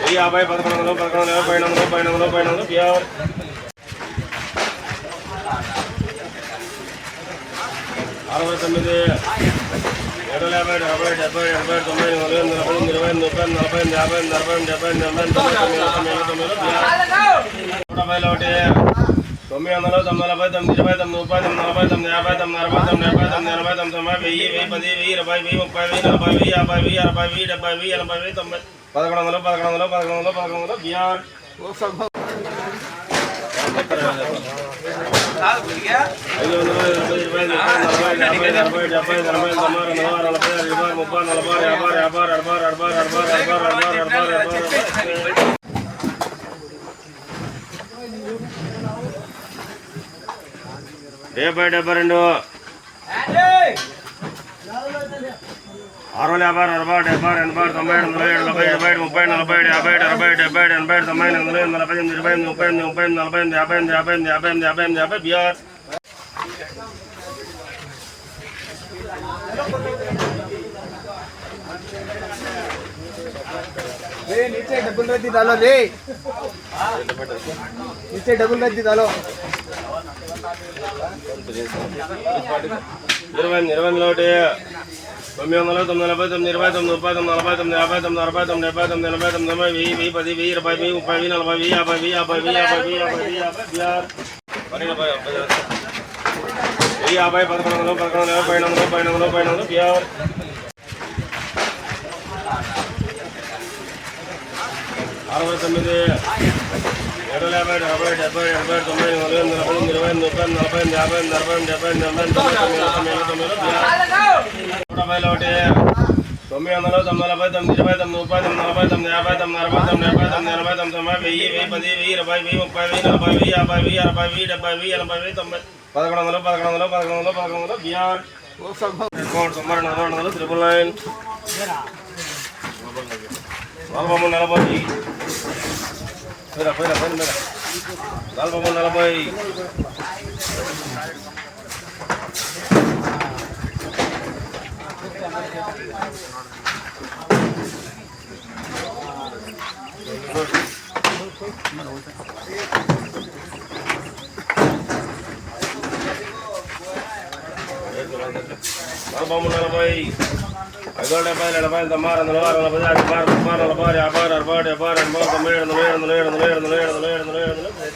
వెయ్యి యాభై పదకొండు వందలు పదకొండు వందలు పైన వందలు పైన వందలు పైన వందలు అరవై తొమ్మిది ఏడు యాభై డెబ్బై డెబ్బై ఎనభై తొంభై నలభై నలభై ఇరవై ముప్పై నలభై యాభై నలభై డెబ్బై ఎనభై తొమ్మిది తొమ్మిది తొమ్మిది తొమ్మిది నూట ఒకటి తొమ్మిది వందలు తొమ్మిది నలభై తొమ్మిది ఇరవై తొమ్మిది ముప్పై తొమ్మిది నలభై తొమ్మిది యాభై తొమ్మిది అరవై తొమ్మిది డెబ్బై తొమ్మిది ఎనభై తొమ్మిది తొంభై వెయ్యి వెయ్యి పది వెయ్యి ఇరవై వెయ్యి ముప్పై వెయ్యి నలభై వెయ్యి యాభై వెయ్యి అరవై వెయ్యి డెబ్బై వెయ్యి ఎనభై వెయ్యి తొంభై పదకొండు వందలు పదకొండు వందలు పదకొండు వందలు పదకొండు వందలు బిఆర్ ఐదు వందలు ఇరవై ఇరవై నలభై యాభై అరవై డెబ్బై నలభై తొంభై రెండు వందల నలభై ఇరవై ముప్పై నలభై యాభై యాభై అరవై అరవై అరవై అరవై అరవై అరవై అరవై డెబ్బై డెబ్బై రెండు ఆరు యాభై అరవై డెబ్బై ఎనభై తొంభై ఎనభై ఎనభై డెబ్బై ముప్పై నలభై యాభై అరవై డెబ్బై ఎనభై తొంభై ఎనిమిది నలభై ఎనిమిది ఇరవై ఎనిమిది ముప్పై ఎనిమిది ముప్పై ఎనిమిది నలభై ఎనిమిది యాభై ఎనిమిది యాభై ఎనిమిది యాభై ఎనిమిది యాభై ఎనిమిది యాభై బీఆర్ రే నీచే రద్దీ దాలో తొమ్మిది వందల తొమ్మిది నలభై తొమ్మిది ఇరవై తొమ్మిది ముప్పై తొమ్మిది నలభై తొమ్మిది యాభై తొమ్మిది అరవై తొమ్మిది డెబ్బై తొమ్మిది ఎనభై తొమ్మిది తొంభై వెయ్యి వెయ్యి పది వెయ్యి ఇరవై వెయ్యి ముప్పై వెయ్యి నలభై వెయ్యి యాభై వెయ్యి యాభై వెయ్యి యాభై వెయ్యి యాభై వెయ్యి యాభై వెయ్యి వెయ్యి యాభై పదకొండు వందలు పదకొండు వందలు పైన వందలు పైన వందలు పైన వందలు బీఆర్ అరవై తొమ్మిది ఏడు యాభై డెబ్బై డెబ్బై డెబ్బై తొమ్మిది నలభై నలభై ఇరవై ముప్పై నలభై యాభై నలభై డెబ్బై ఎనభై తొంభై తొమ్మిది తొమ్మిది తొమ్మిది నూట యాభై ఒకటి తొమ్మిది వందలు తొమ్మిది నలభై తొమ్మిది ఇరవై తొమ్మిది ముప్పై తొమ్మిది నలభై తొమ్మిది యాభై తొమ్మిది అరవై తొమ్మిది డెబ్బై తొమ్మిది ఎనభై తొమ్మిది తొంభై వెయ్యి వెయ్యి పది వెయ్యి ఇరవై వెయ్యి ముప్పై వెయ్యి నలభై వెయ్యి యాభై వెయ్యి అరవై వెయ్యి డెబ్బై వెయ్యి ఎనభై వెయ్యి తొంభై. పదకొండు వందలు పదకొండు వందలు పదకొండు వందలు పదకొండు వందలు బీఆర్ అకౌంట్ తొంభై రెండు వందలు రెండు వందలు త్రిపుల్ నైన్ నలభై మూడు నలభై పోయిరా పోయిరా పోయిన మీద నలభై మూడు నలభై నలభై నలభై ఐదు డెబ్బై ఎనభై తొంభై రెండు వందల నలభై యాభై ముప్పై నలభై యాభై అరవై డెబ్బై ఎనభై తొంభై ఏడు వందల ఏడు వందల ఏడు వందల ఏడు వందల ఏడు వందల ఏడు వందల ఏడు వందల